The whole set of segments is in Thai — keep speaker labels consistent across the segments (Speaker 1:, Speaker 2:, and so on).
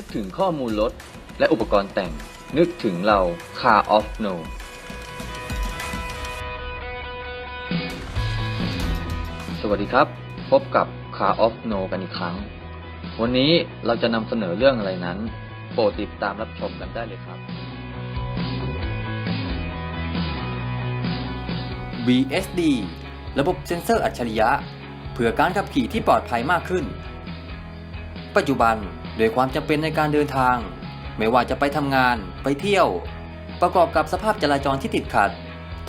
Speaker 1: นึกถึงข้อมูลรถและอุปกรณ์แต่ง นึกถึงเรา Car of No สวัสดีครับ พบกับ Car of No กันอีกครั้ง วันนี้เราจะนำเสนอเรื่องอะไรนั้น โปรดติดตามรับชมกันได้เลยครับ
Speaker 2: VSD ระบบเซ็นเซอร์อัจฉริยะ เพื่อการขับขี่ที่ปลอดภัยมากขึ้น ปัจจุบัน โดยความจำเป็นในการเดินทาง ไม่ว่าจะไปทำงานไปเที่ยว ประกอบกับสภาพจราจรที่ติดขัด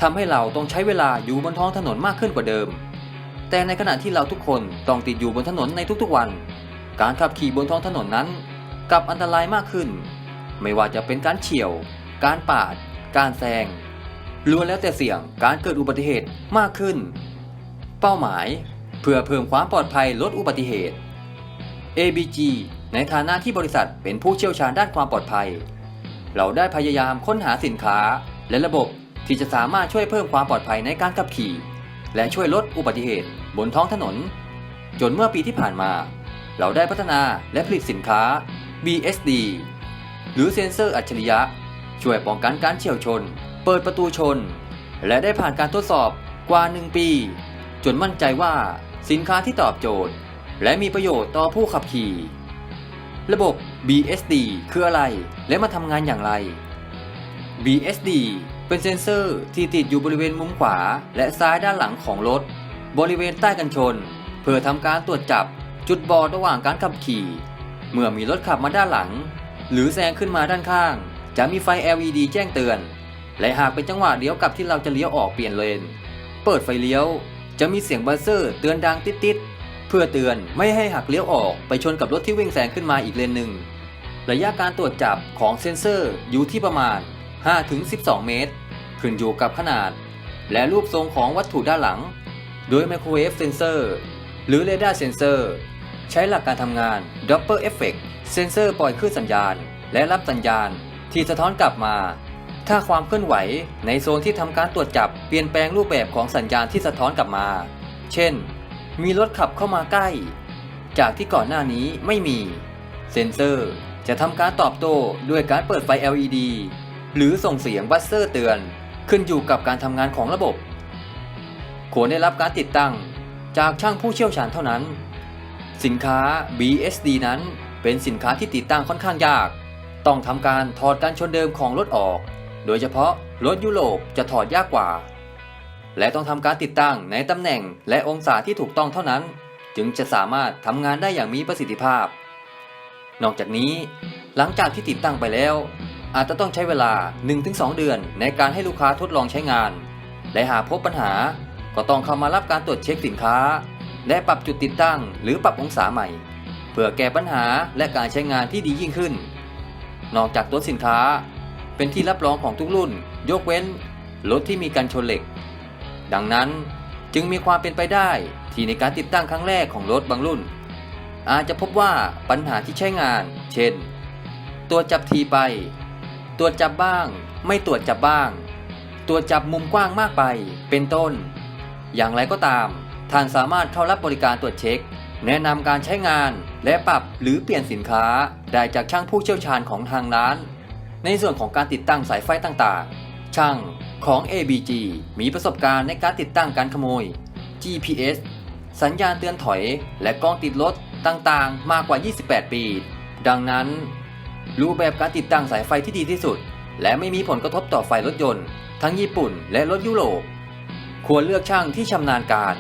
Speaker 2: ทำให้เราต้องใช้เวลาอยู่บนท้องถนนมากขึ้นกว่าเดิม แต่ในขณะที่เราทุกคนต้องติดอยู่บนถนนในทุกๆวัน การขับขี่บนท้องถนนนั้นกลับอันตรายมากขึ้น ไม่ว่าจะเป็นการเฉี่ยว การปาด การแซงล้วนแล้วแต่เสี่ยงการเกิดอุบัติเหตุมากขึ้น เป้าหมาย เพื่อเพิ่มความปลอดภัยลดอุบัติเหตุ ABG ในฐานะที่บริษัทเป็นผู้เชี่ยวชาญด้านความปลอดภัย เราได้พยายามค้นหาสินค้า และระบบที่จะสามารถช่วยเพิ่มความปลอดภัยในการขับขี่ และช่วยลดอุบัติเหตุบนท้องถนน จนเมื่อปีที่ผ่านมา เราได้พัฒนาและผลิตสินค้า BSD หรือเซ็นเซอร์อัจฉริยะ ช่วยป้องกันการเฉี่ยวชน เปิดประตูชน และได้ผ่านการทดสอบกว่า 1 ปี จนมั่นใจว่าสินค้าที่ตอบโจทย์ และมีประโยชน์ต่อผู้ขับขี่ ระบบ BSD คืออะไร และมาทำงานอย่างไร BSD เป็นเซ็นเซอร์ที่ติดอยู่บริเวณมุมขวา และซ้ายด้านหลังของรถ บริเวณใต้กันชน เพื่อทำการตรวจจับจุดบอดระหว่างการขับขี่ เมื่อมีรถขับมาด้านหลัง หรือแซงขึ้นมาด้านข้าง จะมีไฟ LED แจ้งเตือน และหากเป็นจังหวะเลี้ยวกลับที่เราจะเลี้ยวออกเปลี่ยนเลน เปิดไฟเลี้ยว จะมีเสียงบัซเซอร์เตือนดังติดๆ เพื่อเตือนไม่ให้หักเลี้ยวออกไปชนกับรถที่วิ่งแซงขึ้นมาอีกเลนหนึ่ง ระยะการตรวจจับของเซ็นเซอร์อยู่ที่ประมาณ 5-12 เมตร ขึ้นอยู่กับขนาด และรูปทรงของวัตถุด้านหลัง โดยไมโครเวฟเซนเซอร์หรือเรดาร์เซนเซอร์ใช้หลักการทำงาน Doppler Effect เซนเซอร์ปล่อยคลื่นสัญญาณ และรับสัญญาณที่สะท้อนกลับมา ถ้าความเคลื่อนไหวในโซนที่ทำการตรวจจับเปลี่ยนแปลงรูปแบบของสัญญาณที่สะท้อนกลับมา เช่น มีรถขับเข้ามาใกล้ จากที่ก่อนหน้านี้ไม่มี เซนเซอร์จะทำการตอบโต้ด้วยการเปิดไฟ LED หรือส่งเสียงบัสเซอร์เตือน ขึ้นอยู่กับการทำงานของระบบควรได้รับการติดตั้งจากช่างผู้เชี่ยวชาญเท่านั้น สินค้า BSD นั้นเป็นสินค้าที่ติดตั้งค่อนข้างยาก ต้องทำการถอดการชนเดิมของรถออก โดยเฉพาะรถยุโรปจะถอดยากกว่า และต้องทำการติดตั้งในตำแหน่งและองศาที่ถูกต้องเท่านั้น จึงจะสามารถทำงานได้อย่างมีประสิทธิภาพ นอกจากนี้ หลังจากที่ติดตั้งไปแล้ว อาจจะต้องใช้เวลา 1-2 เดือนในการให้ลูกค้าทดลองใช้งาน และหากพบปัญหาก็ต้องเข้ามารับการตรวจเช็คสินค้า และปรับจุดติดตั้ง หรือปรับองศาใหม่ เพื่อแก้ปัญหาและการใช้งานที่ดียิ่งขึ้น นอกจากตัวสินค้า เป็นที่รับรองของทุกรุ่น ยกเว้นรถที่มีการชนเหล็ก ดังนั้นจึงมีความเป็นไปได้ที่ในการติดตั้งครั้งแรกของรถบางรุ่น อาจจะพบว่าปัญหาที่ใช้งาน เช่น ตัวจับทีไป ตัวจับบ้าง ไม่ตรวจจับบ้าง ตัวจับมุมกว้างมากไป เป็นต้น อย่างไรก็ตาม ท่านสามารถเข้ารับบริการตรวจเช็ค แนะนำการใช้งานและปรับหรือเปลี่ยนสินค้าได้จากช่างผู้เชี่ยวชาญของทางร้าน ในส่วนของการติดตั้งสายไฟต่างๆ ช่างของ ABG มีประสบการณ์ในการติดตั้งการขโมย GPS สัญญาณเตือนถอย และกล้องติดรถต่างๆ มากกว่า 28 ปี ดังนั้น รูปแบบการติดตั้งสายไฟที่ดีที่สุด และไม่มีผลกระทบต่อไฟรถยนต์ ทั้งญี่ปุ่นและรถยุโรป ควรเลือกช่างที่ชำนาญการ